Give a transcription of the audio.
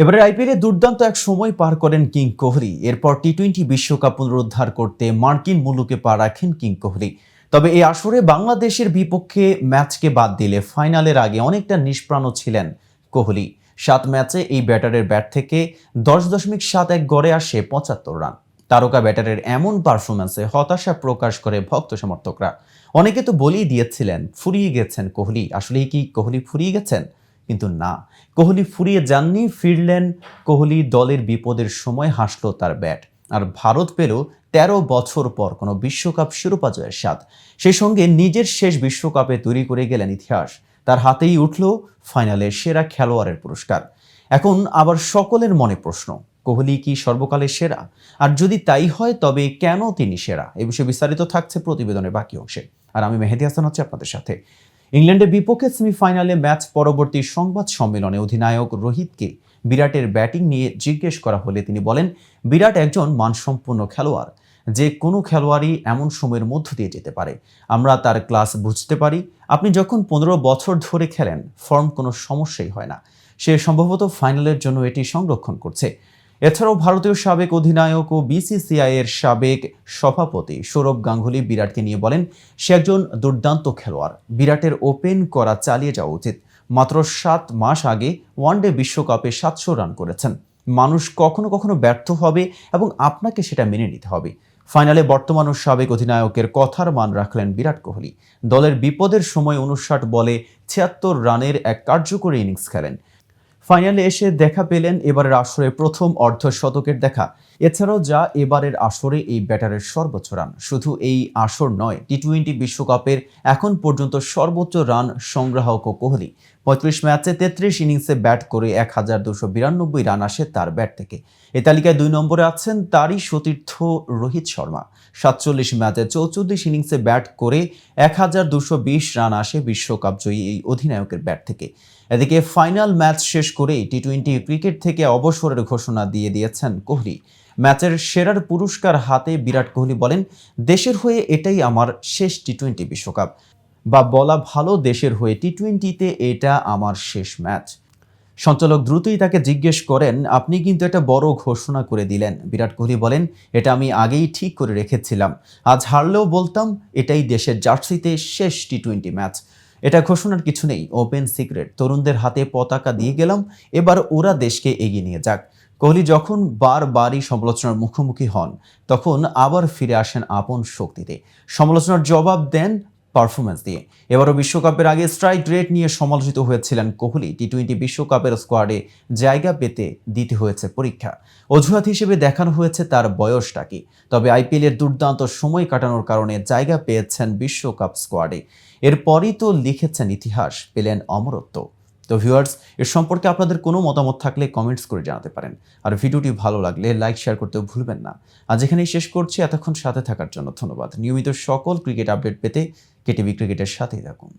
এবারে আইপিএলে দুর্দান্ত এক সময় পার করেন কিং কোহলি। এরপর টি টোয়েন্টি বিশ্বকাপ পুনরুদ্ধার করতে মার্কিন মুলুকে পা রাখেন কিং কোহলি। তবে এই আসরে বাংলাদেশের বিপক্ষে ম্যাচকে বাদ দিলে ফাইনালের আগে অনেকটা নিষ্প্রাণ ছিলেন কোহলি। সাত ম্যাচে এই ব্যাটারের ব্যাট থেকে দশ দশমিক সাত এক গড়ে আসে পঁচাত্তর রান। তারকা ব্যাটারের এমন পারফরম্যান্সে হতাশা প্রকাশ করে ভক্ত সমর্থকরা। অনেকে তো বলেই দিয়েছিলেন, ফুরিয়ে গেছেন কোহলি। আসলেই কি কোহলি ফুরিয়ে গেছেন? কিন্তু না। কোহলি ফুরিয়ে যাননি, ফিরলেন কোহলি দলের বিপদের সময় হাসলো তার ব্যাট। আর ভারত পেল তেরো বছর পর কোনো বিশ্বকাপ শিরোপা জয়ের স্বাদ। সেই সঙ্গে নিজের শেষ বিশ্বকাপে তৈরি করে গেলেন ইতিহাস। তার হাতেই উঠল ফাইনালে সেরা খেলোয়াড়ের পুরস্কার। এখন আবার সকলের মনে প্রশ্ন, কোহলি কি সর্বকালের সেরা? আর যদি তাই হয়, তবে কেন তিনি সেরা? এ বিষয়ে বিস্তারিত থাকছে প্রতিবেদনের বাকি অংশে। আর আমি মেহেদি হাসান হচ্ছে আপনাদের সাথে। ইংল্যান্ডের বিপক্ষে সেমিফাইনালে ম্যাচ পরবর্তী সংবাদ সম্মেলনে অধিনায়ক রোহিতকে বিরাটের ব্যাটিং নিয়ে জিজ্ঞেস করা হলে তিনি বলেন, বিরাট একজন মানসম্পন্ন খেলোয়াড়। যে কোনো খেলোয়াড়ই এমন সময়ের মধ্য দিয়ে যেতে পারে। আমরা তার ক্লাস বুঝতে পারি। আপনি যখন পনেরো বছর ধরে খেলেন, ফর্ম কোনো সমস্যাই হয় না। সে সম্ভবত ফাইনালের জন্য এটি সংরক্ষণ করছে। এছাড়াও ভারতীয় সাবেক অধিনায়ক ও বিসিসিআই এর সাবেক সভাপতি সৌরভ গাঙ্গুলি বিরাটকে নিয়ে বলেন, সে একজন দুর্দান্ত খেলোয়াড়। বিরাটের ওপেন করা চালিয়ে যাওয়া উচিত। মাত্র সাত মাস আগে ওয়ানডে বিশ্বকাপে সাতশো রান করেছেন। মানুষ কখনো কখনো ব্যর্থ হবে এবং আপনাকে সেটা মেনে নিতে হবে। ফাইনালে বর্তমান ও সাবেক অধিনায়কের কথার মান রাখলেন বিরাট কোহলি। দলের বিপদের সময় উনষাট বলে ছিয়াত্তর রানের এক কার্যকরী ইনিংস খেলেন। ফাইনালে এসে দেখা পেলেন এবারের আসরে প্রথম অর্ধ শতকের দেখা। এছাড়াও যা এবারের আসরে এই ব্যাটারের সর্বোচ্চ রান। শুধু এই আসর নয়, টি টোয়েন্টি বিশ্বকাপের এখন পর্যন্ত সর্বোচ্চ রান সংগ্রাহক কোহলি। পঁয়ত্রিশ ম্যাচে তেত্রিশ ইনিংসে ব্যাট করে এক হাজার দুশো বিরানব্বই রান আসে তার ব্যাট থেকে। এ তালিকায় দুই নম্বরে আছেন তারই সতীর্থ রোহিত শর্মা। সাতচল্লিশ ম্যাচে চৌচল্লিশ ইনিংসে ব্যাট করে এক হাজার দুশো বিশ রান আসে বিশ্বকাপ জয়ী এই অধিনায়কের ব্যাট থেকে। এদিকে ফাইনাল ম্যাচ শেষ করেই টি টোয়েন্টি ক্রিকেট থেকে অবসরের ঘোষণা দিয়ে দিয়েছেন কোহলি। ম্যাচের সেরার পুরস্কার হাতে বিরাট কোহলি বলেন, দেশের হয়ে এটাই আমার শেষ টি টোয়েন্টি বিশ্বকাপ। বা বলা ভালো দেশের হয়ে টি টোয়েন্টিতে এটা আমার শেষ ম্যাচ। সঞ্চালক দ্রুতই তাকে জিজ্ঞেস করেন, আপনি কিন্তু একটা বড় ঘোষণা করে দিলেন। বিরাট কোহলি বলেন, এটা আমি আগেই ঠিক করে রেখেছিলাম। আজ হারলেও বলতাম, এটাই দেশের জার্সিতে শেষ টি টোয়েন্টি ম্যাচ। এটা ঘোষণার কিছু নেই, ওপেন সিক্রেট। তরুণদের হাতে পতাকা দিয়ে গেলাম, এবার ওরা দেশকে এগিয়ে নিয়ে যাক। কোহলি যখন বারবারই সমালোচনার মুখোমুখি হন, তখন আবার ফিরে আসেন আপন শক্তিতে। সমালোচনার জবাব দেন পারফরমেন্স দিয়ে। এবারও বিশ্বকাপের আগে স্ট্রাইক রেট নিয়ে সমালোচিত হয়েছিলেন কোহলি। টি টোয়েন্টি বিশ্বকাপের স্কোয়াডে জায়গা পেতে দিতে হয়েছে পরীক্ষা। অজুহাত হিসেবে দেখানো হয়েছে তার বয়সটা কি। তবে আইপিএলের দুর্দান্ত সময় কাটানোর কারণে জায়গা পেয়েছেন বিশ্বকাপ স্কোয়াডে এরপরই তো লিখেছেন ইতিহাস, পেলেন অমরত্ব। তো ভিউয়ার্স এর সম্পর্কে আপনাদের কোনো মতামত থাকলে কমেন্টস করে জানাতে পারেন। আর ভিডিওটি ভালো লাগলে লাইক শেয়ার করতেও ভুলবেন না। আজ এখানেই শেষ করছি। এতক্ষণ সাথে থাকার জন্য ধন্যবাদ। নিয়মিত সকল ক্রিকেট আপডেট পেতে কেটিভি ক্রিকেটের সাথেই থাকুন।